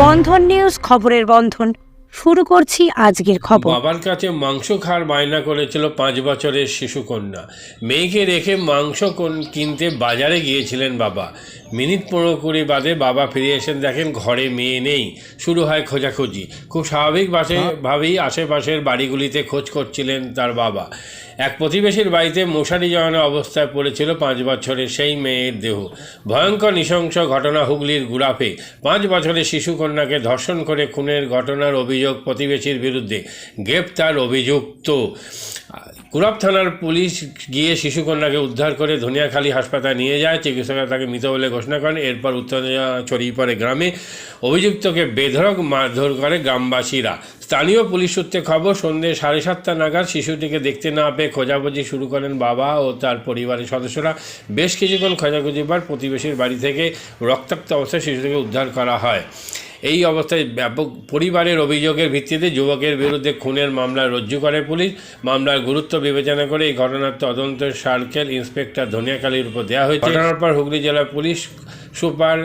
বন্ধন news খবরের বন্ধন। শুরু করছি আজকের খবর। বাবার কাছে মাংস খাওয়ার বায়না করেছিল পাঁচ বছরের শিশুকন্যা। মেয়েকে রেখে মাংস কোন- কিনতে বাজারে গিয়েছিলেন বাবা। মিনিট পনেরো কুড়ি বাদে বাবা ফিরে এসেন দেখেন ঘরে মেয়ে নেই। শুরু হয় খোঁজাখুঁজি। খুব স্বাভাবিকভাবে ভাবেই আশেপাশের বাড়িগুলিতে খোঁজ করছিলেন তার বাবা। এক প্রতিবেশীর বাড়িতে মশারি জড়ানো অবস্থায় পড়েছিল পাঁচ বছরের সেই মেয়ের দেহ। ভয়ঙ্কর নৃশংস ঘটনা হুগলির গুড়াফে। পাঁচ বছরের শিশুকন্যাকে ধর্ষণ করে খুনের ঘটনার অভিযোগ প্রতিবেশীর বিরুদ্ধে। গ্রেপ্তার অভিযুক্ত। কুরাব থানার পুলিশ গিয়ে শিশুকন্যাকে উদ্ধার করে ধনিয়াখালী হাসপাতালে নিয়ে যায়। চিকিৎসকরা তাকে মৃত বলে ঘোষণা করেন। এরপর উত্তেজনা ছড়িয়ে পড়ে গ্রামে। অভিযুক্তকে বেধড়ক মারধর করে গ্রামবাসীরা। স্থানীয় পুলিশ সূত্রে খবর সন্ধ্যে সাড়ে সাতটা নাগাদ শিশুটিকে দেখতে না পেয়ে খোঁজাখুঁজি শুরু করেন বাবা ও তার পরিবারের সদস্যরা। বেশ কিছুক্ষণ খোঁজাখুঁজির পর প্রতিবেশীর বাড়ি থেকে রক্তাক্ত অবস্থায় শিশুটিকে উদ্ধার করা হয়। এই অবস্থায় ব্যাপক পরিবারের অভিযোগের ভিত্তিতে যুবকের বিরুদ্ধে খুনের মামলা রজ্জু করে পুলিশ। মামলার গুরুত্ব বিবেচনা করে এই ঘটনার তদন্তের সার্কেল ইন্সপেক্টর ধনিয়াকালীর উপর দেওয়া হয়েছে। ঘটনার পর হুগলি জেলা পুলিশ সুপার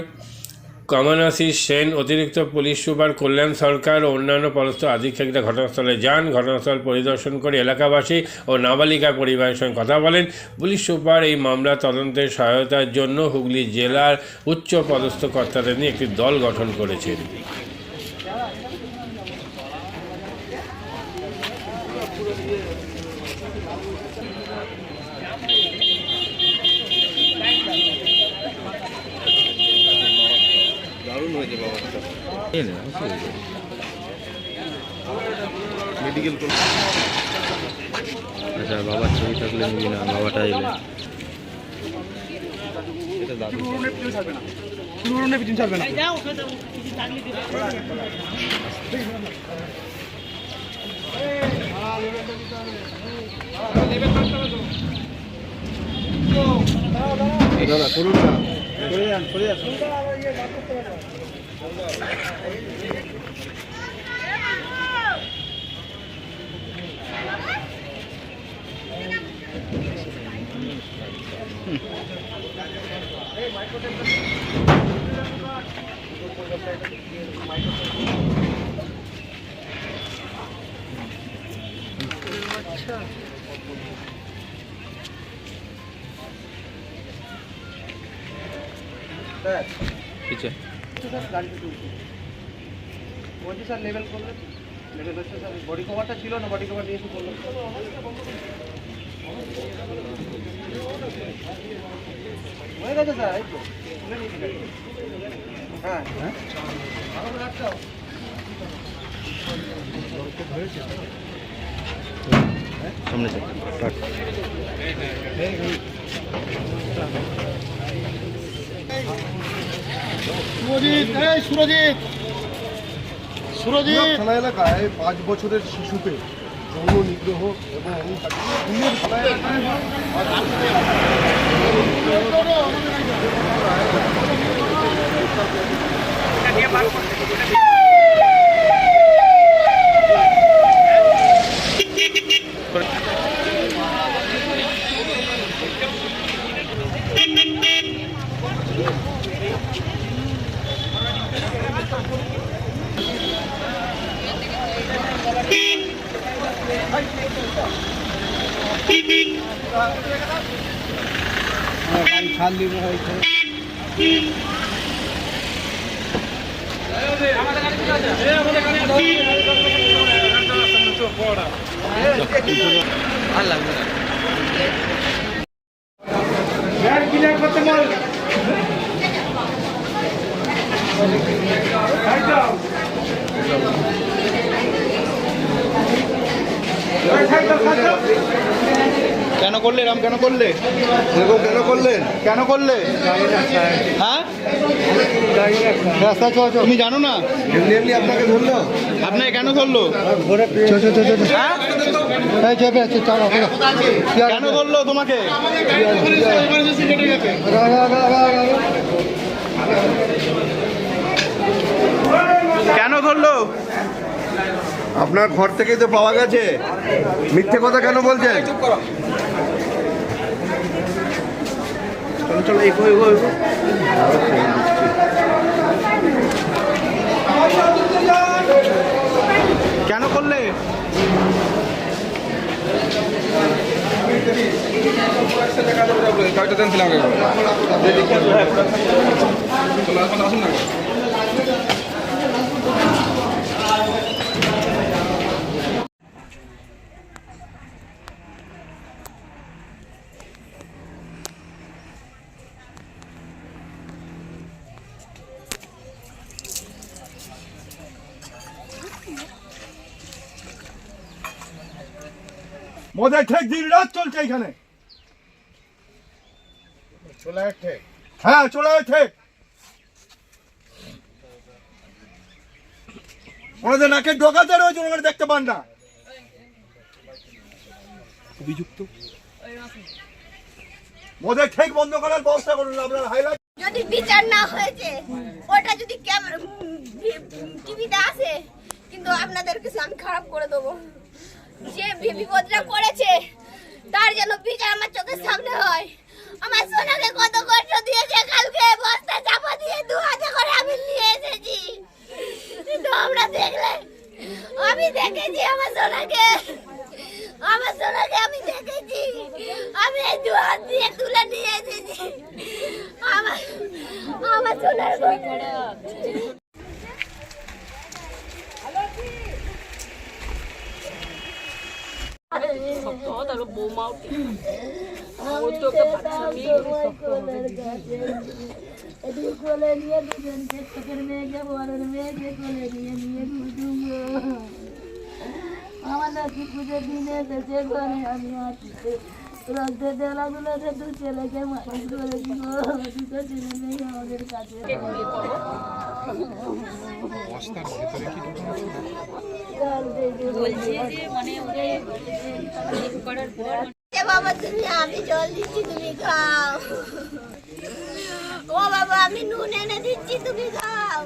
কমনাশিস সেন অতিরিক্ত পুলিশ সুপার কল্যাণ সরকার ও অন্যান্য পদস্থ আধিকারিকরা ঘটনাস্থলে যান। ঘটনাস্থল পরিদর্শন করে এলাকাবাসী ও নাবালিকা পরিবারের সঙ্গে কথা বলেন। পুলিশ সুপার এই মামলা তদন্তের সহায়তার জন্য হুগলি জেলার উচ্চ পদস্থ কর্তাদের নিয়ে একটি দল গঠন করেছেন দারুণ হয়েছে বাবাটা মেডিকেল আচ্ছা বাবার ছবি থাকলে নিবি না বাবাটা এলে। দাদা করুন না সরে যান সরে যান। अच्छा पीछे পিছে বলছি স্যার লেভেল করলেন লেভেল হচ্ছে স্যার বডি কভারটা ছিল না বডি কভার নিয়ে এসে করলেন হয়ে গেছে স্যার এই তো। তুলে নিয়েছি গাড়ি। হ্যাঁ। হ্যাঁ সামনে যাই কাট সুরজিৎ এই সুরজিৎ। সুরজিৎ। থানা এলাকায় পাঁচ বছরের শিশুকে যৌন নিগ্রহ এবং খুনের থানা বছরের ছাড় দিব হয়েছে আর লাগবে না কেন করলে রাম কেন করলে? এরকম কেন করলেন কেন করলে? হ্যাঁ? রাস্তা চল তুমি জানো না? এমনি এমনি আপনাকে ধরলো? আপনাকে কেন ধরলো? হ্যাঁ? কেন ধরলো তোমাকে? কেন ধরলো? আপনার ঘর থেকেই তো পাওয়া গেছে। মিথ্যে কথা কেন বলছেন? চলো কেন করলে? আসুন না। মদের ঠেক দিন রাত চলছে এখানে। হ্যাঁ চলে ঠেক ওনাদের নাকে ঢোকাতে রয়েছে ওনারা দেখতে পান না। অভিযুক্ত? মদের ঠেক বন্ধ করার ব্যবস্থা করুন আপনার হাইলাইট যদি বিচার না হয়েছে ওটা যদি ক্যামেরা টিভিতে আসে কিন্তু আপনাদের কিছু আমি খারাপ করে দেবো। যে বিপদটা করেছে তার যেন বিচার আমার চোখের সামনে হয়। আমার সোনাকে কত কষ্ট দিয়েছে, কালকে বস্তা চাপা দিয়ে দু হাতে করে আমি নিয়ে এসেছি। কিন্তু আমরা দেখলে, আমি দেখেছি আমার সোনাকে। আমার সোনাকে আমি দেখেছি। আমি দু হাত দিয়ে তুলে নিয়ে এসেছি। আমার আমার সোনার গয়না। কোলে নিয়ে দুজনকে চোখের মেয়েকে বড়ের মেয়েকে কোলে নিয়ে নিয়ে দুজুঙ্গো আমার নাকি পুজোর দিনে এসেছে ঘরে আমি আছি রক্তের দু ছেলেকে মানুষ করে দুটো ছেলে মেয়ে আমাদের কাছে। বাবা তুমি আমি জল দিচ্ছি তুমি খাও। ও বাবা আমি নুন এনে দিচ্ছি তুমি খাও।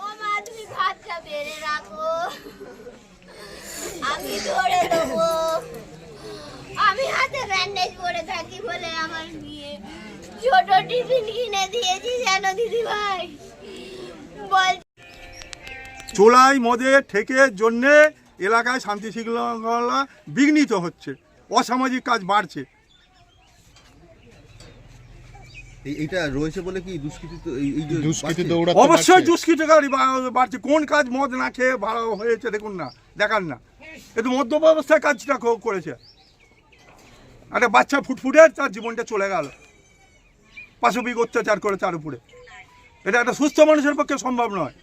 ও মা তুমি ভাতটা বেড়ে রাখো। আমি ধরে দেবো আমি হাতে ব্যান্ডেজ পরে থাকি বলে আমার বিয়ে ছোট টিফিন কিনে দিয়েছি জানো দিদি ভাই বল চোলাই মদের ঠেকের জন্যে এলাকায় শান্তি শৃঙ্খলা বিঘ্নিত হচ্ছে অসামাজিক কাজ বাড়ছে। এইটা রয়েছে বলে কি দুষ্কৃতি অবশ্যই। দুষ্কৃতকারী বাড়ছে। কোন কাজ মদ না খেয়ে ভালো হয়েছে দেখুন না দেখান না। কিন্তু মদ্যপ অবস্থায় কাজটা করেছে। একটা বাচ্চা ফুটফুটে তার জীবনটা চলে গেল। পাশবিক অত্যাচার করে তার উপরে। এটা একটা সুস্থ মানুষের পক্ষে সম্ভব নয়।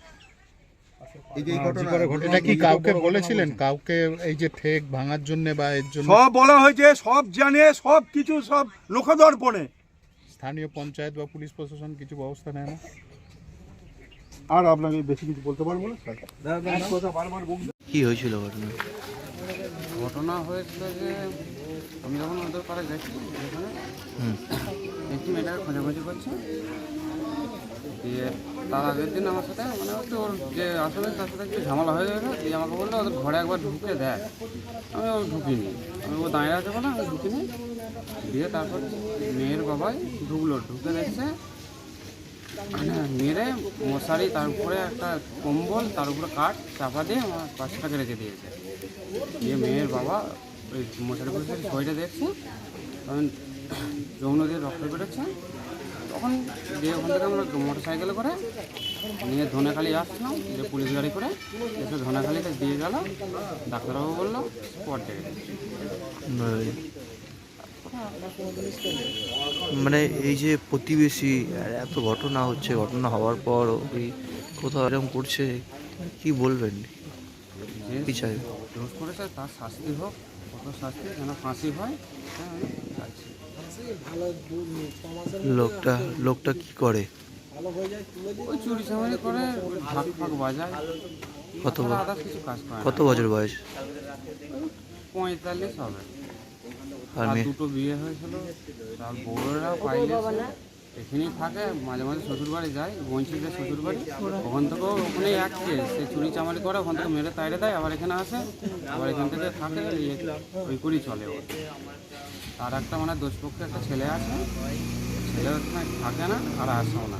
এই যে ঘটনা এটা কি কাউকে বলেছিলেন? কাউকে এই যে ঠেক ভাঙার জন্য বা এর জন্য? সব বলা হয়েছে সব জানে সব কিছু সব লোকদর্পণে স্থানীয় পঞ্চায়েত বা পুলিশ প্রশাসন কিছু ব্যবস্থা নেয় না? আর আপনাকে বেশি কিছু বলতে পারব না? কি হয়েছিল ঘটনা? ঘটনা হয়েছিল যে আমি যখন ওদের পাড়ে গেছি যেখানে একটি মেয়েটাকে খোঁজাখুঁজি করছে। দিয়ে তার আগের দিন আমার সাথে মানে একটু ওর যে আসলে তার সাথে একটু ঝামেলা হয়ে গেলো দিয়ে আমাকে বলল, ওদের ঘরে একবার ঢুকে দেখ। আমি ও ঢুকিনি। আমি ও দাঁড়িয়ে আছে বলে আমি ঢুকিনি। দিয়ে তারপর মেয়ের বাবাই ঢুকলো, ঢুকে দেখছে মানে মেরে মশারি তার উপরে একটা কম্বল, তার উপরে কাঠ চাপা দিয়ে আমার পাশটাকে রেখে দিয়েছে। দিয়ে মেয়ের বাবা ওই মশারি ফশারি শরীরে দেখছে। তখন যৌন দিয়ে রক্ত বেরোচ্ছে। তখন দিয়ে ওখান থেকে আমরা মোটর সাইকেলে করে নিয়ে ধনেখালি আসলাম যে পুলিশ গাড়ি করে। এসে ধনেখালিতে দিয়ে গেল। ডাক্তারবাবু বলল স্পট ডেকে মানে এই যে প্রতিবেশী এত ঘটনা হচ্ছে ঘটনা হওয়ার পর ওই কোথাও এরকম করছে কি বলবেন? চাই দোষ করেছে তার শাস্তি হোক শাস্তি যেন ফাঁসি হয় হ্যাঁ লোকটা লোকটা কি করে? ওই চুরি চামারি করে ঢাক ফাঁক বাজায়। কত কিছু কাজ করে কত বছর বয়স? পঁয়তাল্লিশ হবে। আর আর দুটো বিয়ে হয়েছিল তার বউরা পাইলে এখানেই থাকে, মাঝে মাঝে শ্বশুর বাড়ি যায় বঞ্চিতের শ্বশুর বাড়ি ওখান থেকেও ওখানেই আসছে, সে চুরি চামারি করে, ওখান থেকে মেরে তাইরে দেয়, আবার এখানে আসে, আবার এখান থেকে থাকে ওই করেই চলে ও তার একটা মানে দোষপক্ষে একটা ছেলে আছে, ছেলে থাকে না, আর আসেও না।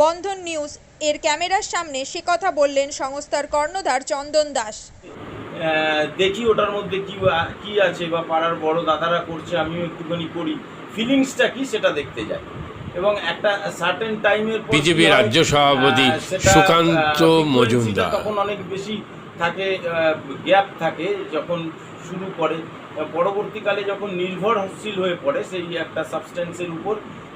বন্ধন নিউজ এর ক্যামেরার সামনে সে কথা বললেন সংস্থার কর্ণধার চন্দন দাস। দেখি ওটার মধ্যে কি কি আছে বা পাড়ার বড় দাদারা করছে আমিও একটুখানি করি। ফিলিংসটা কি সেটা দেখতে যাই। এবং একটা সার্টেন টাইমের বিজেপি রাজ্য সভাপতি সুকান্ত মজুমদার। তখন অনেক বেশি থাকে গ্যাপ থাকে যখন শুরু করে। পরবর্তীকালে যখন নির্ভরশীল হয়ে পড়ে সেই একটা সাবস্টেন্সের উপর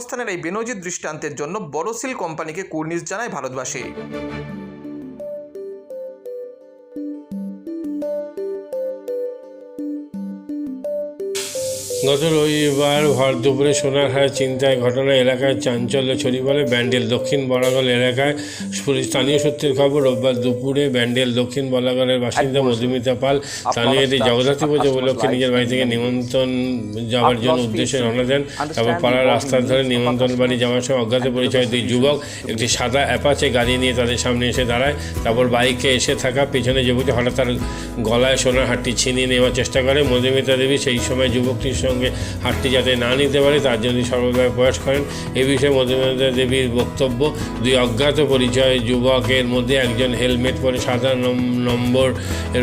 কর্মসংস্থানের এই বেনজির দৃষ্টান্তের জন্য বড়সিল কোম্পানিকে কুর্নিশ জানায় ভারতবাসী। গত রবিবার ভর দুপুরে সোনারহাট চিন্তায় ঘটনা এলাকায় চাঞ্চল্য ছড়িয়ে পড়ে ব্যান্ডেল। দক্ষিণ বলাগল এলাকায় স্থানীয় সূত্রের খবর রোববার দুপুরে ব্যান্ডেল দক্ষিণ বলাগলের বাসিন্দা মধুমিতা পাল স্থানীয় এটি জগদ্ধাত্রী পুজো উপলক্ষে নিজের বাড়ি থেকে নিমন্ত্রণ যাওয়ার জন্য উদ্দেশ্যে রওনা দেন। তারপর পাড়ার রাস্তার ধরে নিমন্ত্রণ বাড়ি যাওয়ার সময় অজ্ঞাত পরিচয় দুই যুবক একটি সাদা অ্যাপাচে গাড়ি নিয়ে তাদের সামনে এসে দাঁড়ায়। তারপর বাইকে এসে থাকা পেছনে যুবকটি হঠাৎ তার গলায় সোনার হাটটি ছিনিয়ে নেওয়ার চেষ্টা করে। মধুমিতা দেবী সেই সময় যুবকটির সঙ্গে হাটটি যাতে না নিতে পারে, তার জন্য সর্বদা প্রয়াস করেন। এ বিষয়ে মধুমিতা দেবীর বক্তব্য, দুই অজ্ঞাত পরিচয় যুবকের মধ্যে একজন হেলমেট পরে সাদা নম্বর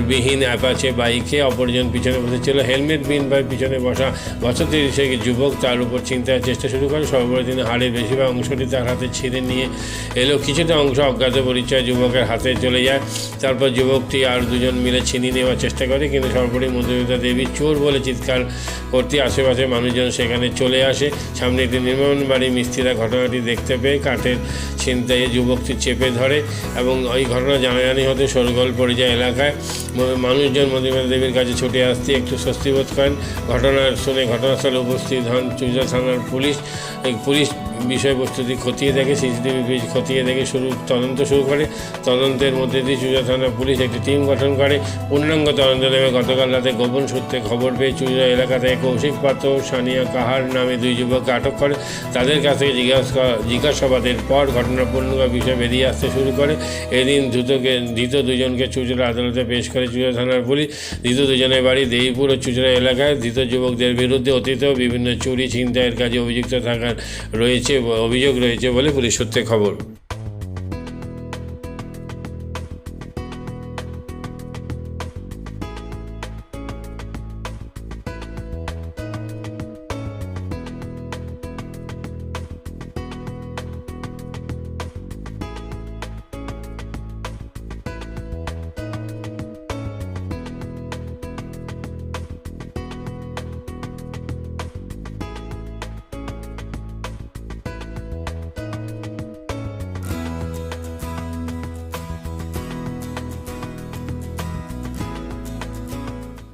বিহীন অ্যাপাচে বাইকে অপরজন পিছনে বসেছিল হেলমেট বিহীন বাইক পিছনে বসা বছর তিরিশেক যুবক তার উপর চিন্তার চেষ্টা শুরু করে। সর্বোপরি তিনি হাড়ের বেশিরভাগ অংশটি তার হাতে ছিঁড়ে নিয়ে এলো। কিছুটা অংশ অজ্ঞাত পরিচয় যুবকের হাতে চলে যায়। তারপর যুবকটি আর দুজন মিলে ছিনিয়ে নেওয়ার চেষ্টা করে, কিন্তু সর্বোপরি মধুমিতা দেবী চোর বলে চিৎকার করতে আশেপাশে মানুষজন সেখানে চলে আসে। সামনে একটি নির্মাণ বাড়ি, মিস্ত্রিরা ঘটনাটি দেখতে পেয়ে কাঠের ছিনতাইয়ে যুবকটি চেপে ধরে এবং ওই ঘটনা জানাজানি হতে সরগোল পড়ে যায় এলাকায় মানুষজন মধুমিতা দেবীর কাছে ছুটে আসতে একটু স্বস্তি বোধ করেন। ঘটনা শুনে ঘটনাস্থলে উপস্থিত হন চুজা থানার পুলিশ। পুলিশ বিষয়বস্তুটি খতিয়ে দেখে, সিসিটিভি পেজ খতিয়ে দেখে শুরু, তদন্ত শুরু করে। তদন্তের মধ্যে দিয়ে চুজা থানা পুলিশ একটি টিম গঠন করে। পূর্ণাঙ্গ তদন্ত নেমে গতকাল রাতে গোপন সূত্রে খবর পেয়ে চুজা এলাকা থেকে কৌশিক পাত্র সানিয়া কাহার নামে দুই যুবককে আটক করে। তাদের কাছ থেকে জিজ্ঞাসা জিজ্ঞাসাবাদের পর ঘটনার পূর্ণাঙ্গ বিষয় বেরিয়ে আসতে শুরু করে। এদিন দ্রুতকে ধৃত দুজনকে চুচুড়া আদালতে পেশ করে চুচুড়া থানার পুলিশ ধৃত দুজনের বাড়ি দেইপুর ও চুচড়া এলাকায়। ধৃত যুবকদের বিরুদ্ধে অতীতেও বিভিন্ন চুরি, ছিনতাইয়ের কাজে অভিযুক্ত থাকার রয়েছে, অভিযোগ রয়েছে বলে পুলিশ সূত্রে খবর।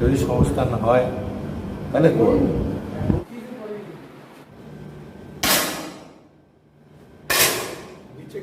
যদি সংস্থান হয় তাহলে করব। নিচে